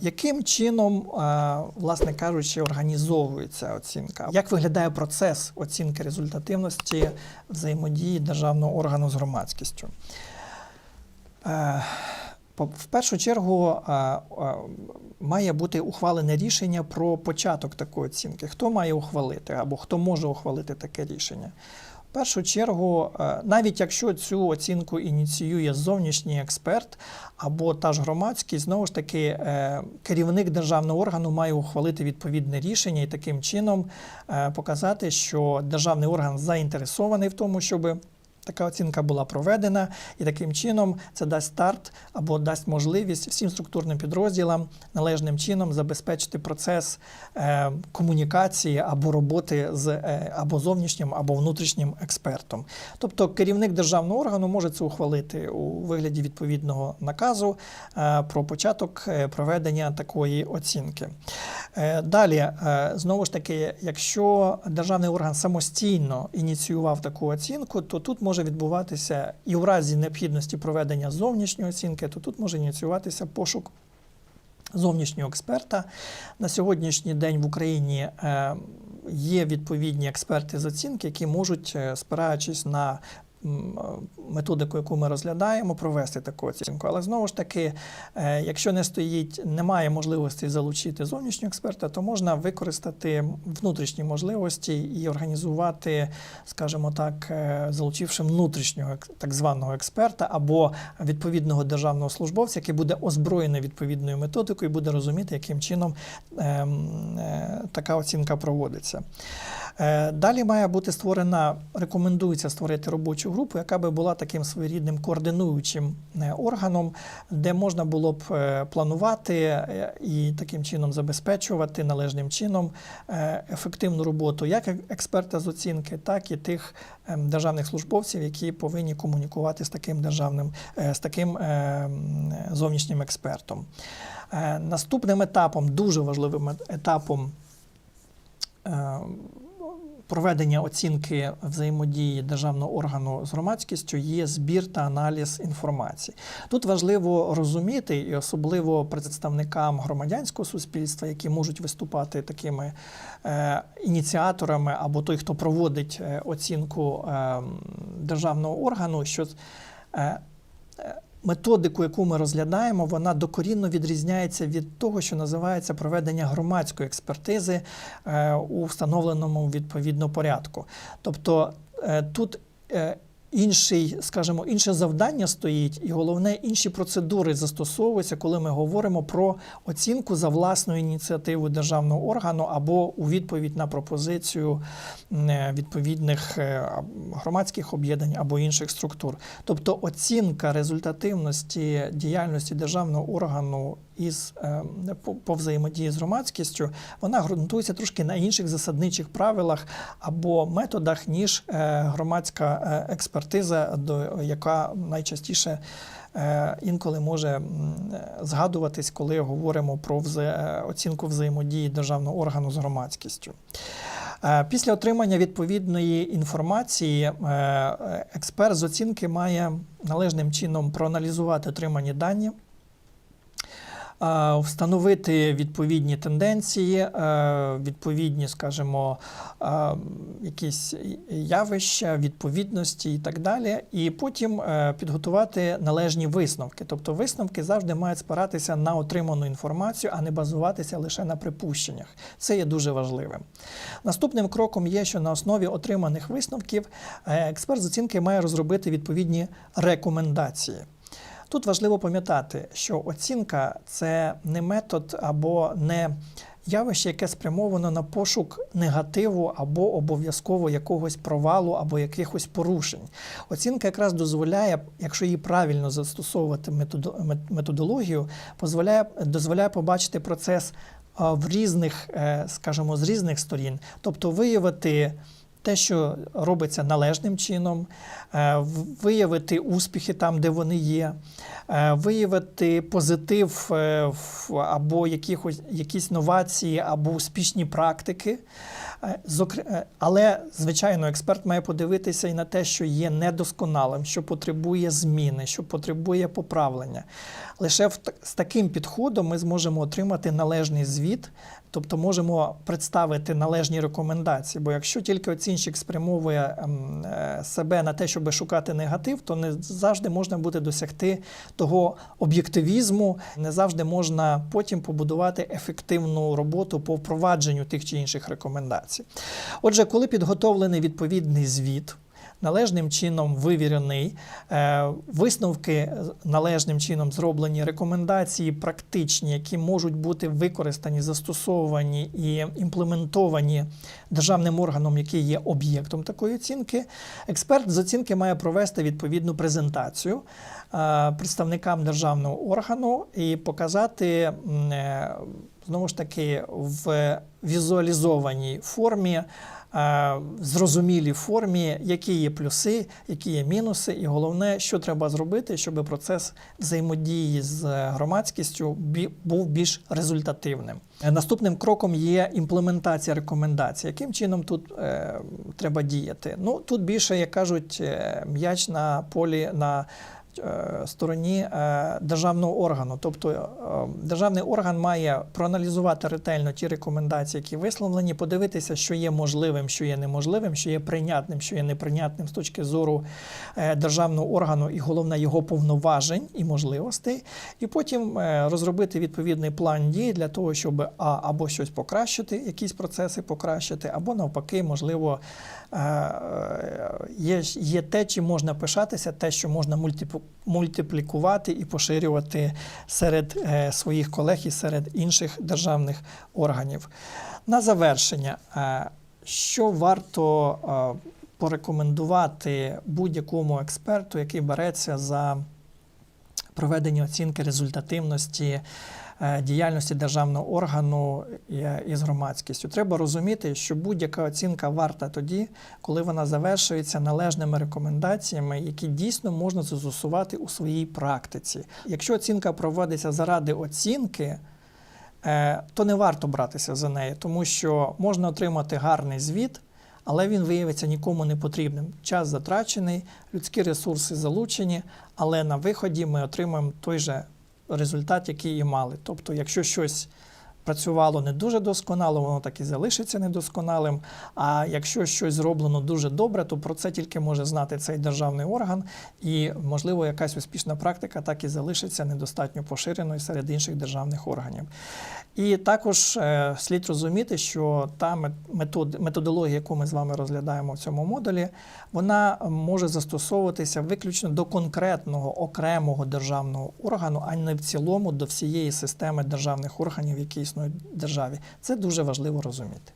Яким чином, е, власне кажучи, організовується оцінка? Як виглядає процес оцінки результативності взаємодії державного органу з громадськістю? Е, В першу чергу е, має бути ухвалене рішення про початок такої оцінки. Хто має ухвалити або хто може ухвалити таке рішення? В першу чергу, е, навіть якщо цю оцінку ініціює зовнішній експерт або та ж громадськість, знову ж таки, е, керівник державного органу має ухвалити відповідне рішення і таким чином е, показати, що державний орган заінтересований в тому, щоб така оцінка була проведена, і таким чином це дасть старт або дасть можливість всім структурним підрозділам належним чином забезпечити процес е, комунікації або роботи з е, або зовнішнім, або внутрішнім експертом. Тобто керівник державного органу може це ухвалити у вигляді відповідного наказу е, про початок проведення такої оцінки. Далі, знову ж таки, якщо державний орган самостійно ініціював таку оцінку, то тут може відбуватися і в разі необхідності проведення зовнішньої оцінки, то тут може ініціюватися пошук зовнішнього експерта. На сьогоднішній день в Україні е, є відповідні експерти з оцінки, які можуть, е, спираючись на методику, яку ми розглядаємо, провести таку оцінку. Але знову ж таки, е, якщо не стоїть, немає можливості залучити зовнішнього експерта, то можна використати внутрішні можливості і організувати, скажімо так, е, залучивши внутрішнього так званого експерта або відповідного державного службовця, який буде озброєний відповідною методикою і буде розуміти, яким чином ем, е, така оцінка проводиться. Е, Далі має бути створена, рекомендується створити робочу групу, яка би була таким своєрідним координуючим е, органом, де можна було б е, планувати і таким чином забезпечувати належним чином ефективну роботу як експерта з оцінки, так і тих ем, державних службовців, які повинні комунікувати з таким державним, з таким е, м, е, зовнішнім експертом. Наступним етапом, дуже важливим етапом е, проведення оцінки взаємодії державного органу з громадськістю є збір та аналіз інформації. Тут важливо розуміти, і особливо представникам громадянського суспільства, які можуть виступати такими е, ініціаторами або той, хто проводить е, оцінку е, державного органу, що е, Методику, яку ми розглядаємо, вона докорінно відрізняється від того, що називається проведення громадської експертизи е, у встановленому відповідно порядку. Тобто е, тут е, інший, скажімо, інше завдання стоїть, і головне, інші процедури застосовуються, коли ми говоримо про оцінку за власною ініціативою державного органу або у відповідь на пропозицію е, відповідних е, громадських об'єднань або інших структур. Тобто оцінка результативності діяльності державного органу із е, по, взаємодії з громадськістю, вона ґрунтується трошки на інших засадничих правилах або методах, ніж е, громадська е, експертиза, до яка найчастіше. Інколи може згадуватись, коли говоримо про оцінку взаємодії державного органу з громадськістю. Після отримання відповідної інформації експерт з оцінки має належним чином проаналізувати отримані дані, встановити відповідні тенденції, е, відповідні, скажімо, е, якісь явища, відповідності і так далі, і потім е, підготувати належні висновки. Тобто висновки завжди мають спиратися на отриману інформацію, а не базуватися лише на припущеннях. Це є дуже важливим. Наступним кроком є, що на основі отриманих висновків експерт з оцінки має розробити відповідні рекомендації. Тут важливо пам'ятати, що оцінка це не метод або не явище, яке спрямовано на пошук негативу або обов'язково якогось провалу або якихось порушень. Оцінка якраз дозволяє, якщо її правильно застосовувати методо- мет- методологію, дозволяє, дозволяє побачити процес в різних, е, скажімо, з різних сторін, тобто виявити. Те, що робиться належним чином, е, виявити успіхи там, де вони є, е, виявити позитив е, або якісь новації, або успішні практики, Але, звичайно, експерт має подивитися і на те, що є недосконалим, що потребує зміни, що потребує поправлення. Лише з таким підходом ми зможемо отримати належний звіт, тобто можемо представити належні рекомендації. Бо якщо тільки оцінщик спрямовує ем, е, себе на те, щоб шукати негатив, то не завжди можна буде досягти того об'єктивізму, не завжди можна потім побудувати ефективну роботу по впровадженню тих чи інших рекомендацій. Отже, коли підготовлений відповідний звіт, належним чином вивірений, е, висновки належним чином зроблені, рекомендації практичні, які можуть бути використані, застосовані і імплементовані державним органом, який є об'єктом такої оцінки, експерт з оцінки має провести відповідну презентацію е, представникам державного органу і показати е, знову ж таки в візуалізованій формі. е, В зрозумілій формі, які є плюси, які є мінуси, і головне, що треба зробити, щоб процес взаємодії з громадськістю був більш результативним. Е, Наступним кроком є імплементація рекомендацій. Яким чином тут е, треба діяти? Ну тут більше, як кажуть, е, м'яч на полі на стороні е, державного органу. Тобто е, державний орган має проаналізувати ретельно ті рекомендації, які висловлені, подивитися, що є можливим, що є неможливим, що є прийнятним, що є неприйнятним з точки зору е, державного органу і головне його повноважень і можливостей, і потім е, розробити відповідний план дій для того, щоб а, або щось покращити, якісь процеси покращити, або навпаки, можливо, е, е, є, є те, чим можна пишатися, те, що можна мультиплікувати і поширювати серед е, своїх колег і серед інших державних органів. На завершення, е, що варто е, порекомендувати будь-якому експерту, який береться за проведення оцінки результативності е, діяльності державного органу із громадськістю. Треба розуміти, що будь-яка оцінка варта тоді, коли вона завершується належними рекомендаціями, які дійсно можна застосувати у своїй практиці. Якщо оцінка проводиться заради оцінки, е, то не варто братися за неї, тому що можна отримати гарний звіт, але він виявиться нікому не потрібним. Час затрачений, людські ресурси залучені, але на виході ми отримаємо той же результат, який і мали. Тобто, якщо щось працювало не дуже досконало, воно так і залишиться недосконалим. А якщо щось зроблено дуже добре, то про це тільки може знати цей державний орган, і, можливо, якась успішна практика так і залишиться недостатньо поширеною серед інших державних органів. І також е, слід розуміти, що та метод, методологія, яку ми з вами розглядаємо в цьому модулі, вона може застосовуватися виключно до конкретного окремого державного органу, а не в цілому до всієї системи державних органів, які існують державі. Це дуже важливо розуміти.